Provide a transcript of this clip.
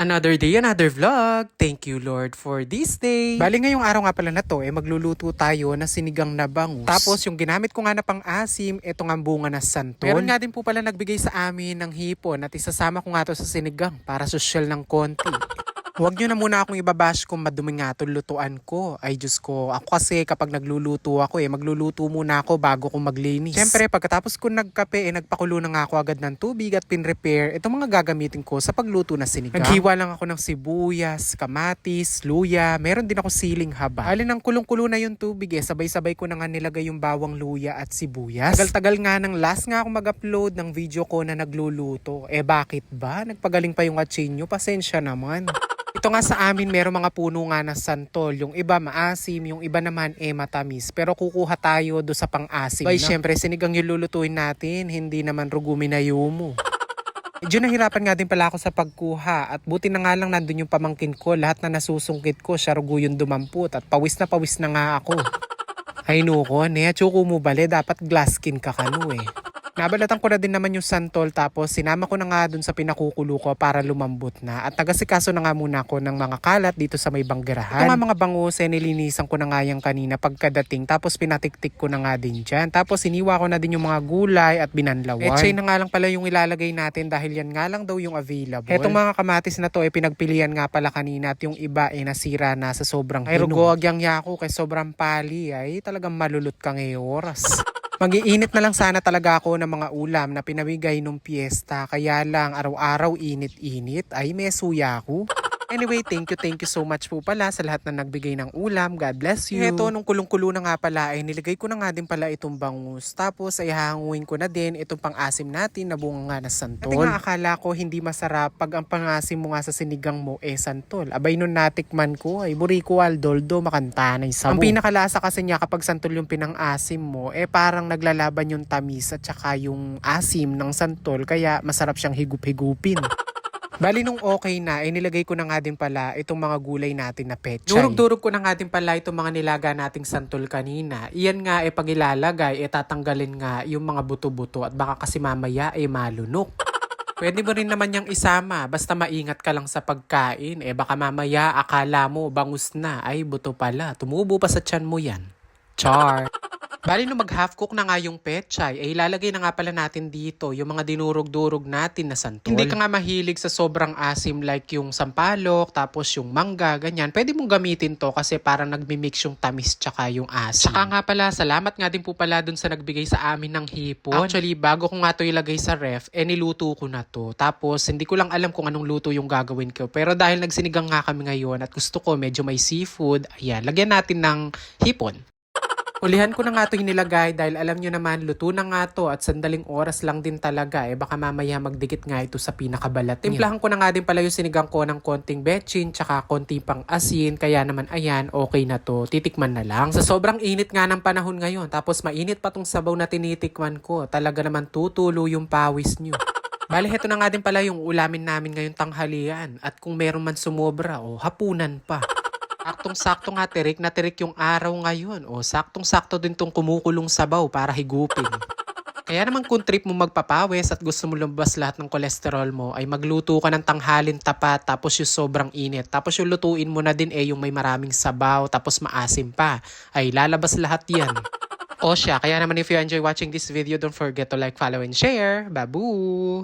Another day, another vlog. Thank you, Lord, for this day. Bali ngayong araw nga pala na to, eh, magluluto tayo ng sinigang na bangus. Tapos, yung ginamit ko nga na pang-asim, ito nga ang bunga na santol. Meron nga din po pala nagbigay sa amin ng hipon at isasama ko nga to sa sinigang para social ng konti. Huwag nyo na muna akong ibabash kung madumi nga to lutuan ko. Ay Diyos ko, ako kasi kapag nagluluto ako eh, magluluto muna ako bago ko maglinis. Siyempre, pagkatapos ko nagkape, eh, nagpakulo na nga ako agad ng tubig at pinrepair itong mga gagamitin ko sa pagluto na sinigang. Naghiwa lang ako ng sibuyas, kamatis, luya, meron din ako siling haba. Alin ng kulong-kulo na yung tubig eh, sabay-sabay ko na nga nilagay yung bawang luya at sibuyas. Tagal-tagal nga ng last nga ako mag-upload ng video ko na nagluluto. Eh bakit ba? Nagpagaling pa yung atchinyo, pasensya naman. Ito nga sa amin, meron mga puno nga na santol. Yung iba maasim, yung iba naman eh matamis. Pero kukuha tayo do sa pang-asim. Bay, syempre, sinigang yung lulutuin natin, hindi naman rugumi na yumo. Medyo nahirapan nga din pala ako sa pagkuha at buti na nga lang nandun yung pamangkin ko. Lahat na nasusungkit ko, siya rugo yung dumamput at pawis na pawis na nga ako. Ay nuko, ne, chuko mo bale, dapat glass skin ka kanu eh. Nabalatan ko na din naman yung santol tapos sinama ko na nga dun sa pinakukulo ko para lumambot na at nagasikaso na nga muna ako ng mga kalat dito sa may banggerahan. Ito nga mga bangus, eh, nilinisan ko na nga yung kanina pagkadating tapos pinatiktik ko na nga din dyan. Tapos iniwa ko na din yung mga gulay at binanlawan. Echay na nga lang pala yung ilalagay natin dahil yan nga lang daw yung available. Etong mga kamatis na to eh pinagpilian nga pala kanina at yung iba eh nasira na sa sobrang Ay rugo, agyang yako kay sobrang pali ay talagang malulot ka ngayong oras. Magiinit na lang sana talaga ako ng mga ulam na pinamigay nung piyesta. Kaya lang araw-araw init-init ay may suya ako. Anyway, thank you, thank you so much po pala sa lahat na nagbigay ng ulam. God bless you. Ito, nung kulong-kulo na nga pala, ay nilagay ko na nga din pala itong bangus. Tapos ay hanguin ko na din itong pang-asim natin na bunga nga na santol. At nga akala ko hindi masarap pag ang pang-asim mo nga sa sinigang mo eh santol. Abay nun natikman ko ay buriko aldoldo makantanay sa Ang pinakalasa kasi niya kapag santol yung pinang-asim mo, eh parang naglalaban yung tamis at saka yung asim ng santol. Kaya masarap siyang higup-higupin. Bali nung okay na, eh nilagay ko na nga din pala itong mga gulay natin na pechay. Durog-durog ko na nga din pala itong mga nilaga nating santol kanina. Iyan nga eh pag ilalagay, eh tatanggalin nga yung mga buto-buto at baka kasi mamaya eh malunok. Pwede mo rin naman yung isama, basta maingat ka lang sa pagkain. Eh baka mamaya akala mo bangus na, ay buto pala. Tumubo pa sa tiyan mo yan. Char. Bali nung mag-half cook na nga yung pechay, eh ilalagay na nga pala natin dito yung mga dinurog-durog natin na santol. Hindi ka nga mahilig sa sobrang asim like yung sampalok, tapos yung mangga, ganyan. Pwede mong gamitin to kasi parang nagmi-mix yung tamis tsaka yung asim. Tsaka nga pala, salamat nga din po pala dun sa nagbigay sa amin ng hipon. Actually, bago ko nga to ilagay sa ref, eh niluto ko na to. Tapos, hindi ko lang alam kung anong luto yung gagawin ko. Pero dahil nagsinigang nga kami ngayon at gusto ko medyo may seafood, ayan, lagyan natin ng hipon. Ulihan ko na nga ito inilagay dahil alam nyo naman, luto na nga to at sandaling oras lang din talaga. Eh baka mamaya magdikit nga ito sa pinakabalat niya. Timplahan ko na nga din pala yung sinigang ko ng konting betchin tsaka konting pang asin. Kaya naman ayan, okay na to. Titikman na lang. Sa sobrang init nga ng panahon ngayon, tapos mainit pa tong sabaw na tinitikman ko. Talaga naman tutulo yung pawis nyo. Bali, heto na nga din pala yung ulamin namin ngayong tanghalian. At kung meron man sumobra, o hapunan pa. Saktong-sakto nga tirik na tirik yung araw ngayon. O saktong-sakto din tong kumukulong sabaw para higupin. Kaya naman kung trip mo magpapawis at gusto mo lumabas lahat ng kolesterol mo, ay magluto ka ng tanghalin tapat tapos yung sobrang init. Tapos yung lutuin mo na din eh yung may maraming sabaw tapos maasim pa. Ay lalabas lahat yan. O siya, kaya naman if you enjoy watching this video, don't forget to like, follow, and share. Babu!